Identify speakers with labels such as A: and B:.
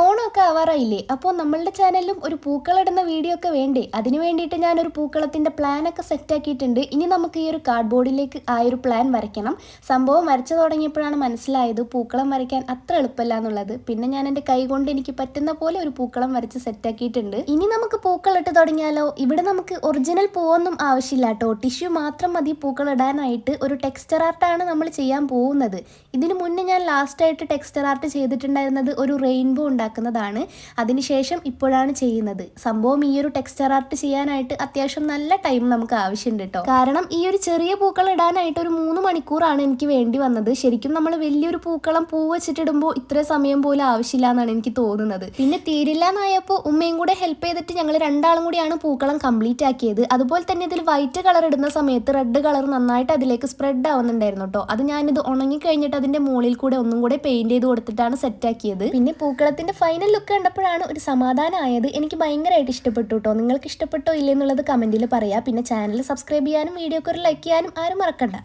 A: ഓണമൊക്കെ ആവാറായില്ലേ? അപ്പോൾ നമ്മളുടെ ചാനലിലും ഒരു പൂക്കളിടുന്ന വീഡിയോ ഒക്കെ വേണ്ടേ? അതിന് വേണ്ടിയിട്ട് ഞാനൊരു പൂക്കളത്തിന്റെ പ്ലാനൊക്കെ സെറ്റ് ആക്കിയിട്ടുണ്ട് ഇനി നമുക്ക് ഈ ഒരു കാർഡ് ബോർഡിലേക്ക് ആ ഒരു പ്ലാൻ വരയ്ക്കണം. സംഭവം വരച്ചു തുടങ്ങിയപ്പോഴാണ് മനസ്സിലായത് പൂക്കളം വരയ്ക്കാൻ അത്ര എളുപ്പമല്ല എന്നുള്ളത്. പിന്നെ ഞാൻ എന്റെ കൈ കൊണ്ട് എനിക്ക് പറ്റുന്ന പോലെ ഒരു പൂക്കളം വരച്ച് സെറ്റ് ആക്കിയിട്ടുണ്ട് ഇനി നമുക്ക് പൂക്കളിട്ട് തുടങ്ങിയാലോ? ഇവിടെ നമുക്ക് ഒറിജിനൽ പൂവൊന്നും ആവശ്യമില്ല കേട്ടോ. ടിഷ്യൂ മാത്രം മതി പൂക്കളിടാനായിട്ട്. ഒരു ടെക്സ്ചർ ആർട്ടാണ് നമ്മൾ ചെയ്യാൻ പോകുന്നത്. ഇതിനു മുന്നേ ഞാൻ ലാസ്റ്റായിട്ട് ടെക്സ്ചർ ആർട്ട് ചെയ്തിട്ടുണ്ടായിരുന്നത് ഒരു റെയിൻബോ ഉണ്ടാക്കുന്നതാണ്. അതിനുശേഷം ഇപ്പോഴാണ് ചെയ്യുന്നത്. സംഭവം ഈ ഒരു ടെക്സ്ചർ ആർട്ട് ചെയ്യാനായിട്ട് അത്യാവശ്യം നല്ല ടൈം നമുക്ക് ആവശ്യമുണ്ട് കേട്ടോ കാരണം ഈ ഒരു ചെറിയ പൂക്കൾ ഇടാനായിട്ട് ഒരു മൂന്ന് മണിക്കൂറാണ് എനിക്ക് വേണ്ടി വന്നത്. ശരിക്കും നമ്മൾ വലിയൊരു പൂക്കളം പൂ വെച്ചിട്ടിടുമ്പോൾ ഇത്ര സമയം പോലും ആവശ്യമില്ല എന്നാണ് എനിക്ക് തോന്നുന്നത്. പിന്നെ തീരില്ല എന്നായപ്പോൾ ഉമ്മയും കൂടെ ഹെൽപ്പ് ചെയ്തിട്ട് ഞങ്ങൾ രണ്ടാളും കൂടിയാണ് പൂക്കളം കംപ്ലീറ്റ് ആക്കിയത്. അതുപോലെ തന്നെ ഇതിൽ വൈറ്റ് കളർ ഇടുന്ന സമയത്ത് റെഡ് കളർ നന്നായിട്ട് അതിലേക്ക് സ്പ്രെഡ് ആവുന്നുണ്ടായിരുന്നു കേട്ടോ അത് ഞാനിത് ഉണങ്ങി കഴിഞ്ഞിട്ട് അതിന്റെ മുകളിൽ കൂടെ ഒന്നും കൂടെ പെയിന്റ് ചെയ്ത് കൊടുത്തിട്ടാണ് സെറ്റ് ആക്കിയത്. പിന്നെ പൂക്കളത്തിന്റെ ഫൈനൽ ലുക്ക് കണ്ടപ്പോഴാണ് ഒരു സമാധാനമായത് എനിക്ക് ഭയങ്കരമായിട്ട് ഇഷ്ടപ്പെട്ടു കേട്ടോ നിങ്ങൾക്ക് ഇഷ്ടപ്പെട്ടോ ഇല്ലെന്നുള്ളത് കമന്റിൽ പറയാം. പിന്നെ ചാനൽ സബ്സ്ക്രൈബ് ചെയ്യാനും വീഡിയോക്ക് ഒരു ലൈക്ക് ചെയ്യാനും ആരും മറക്കണ്ട.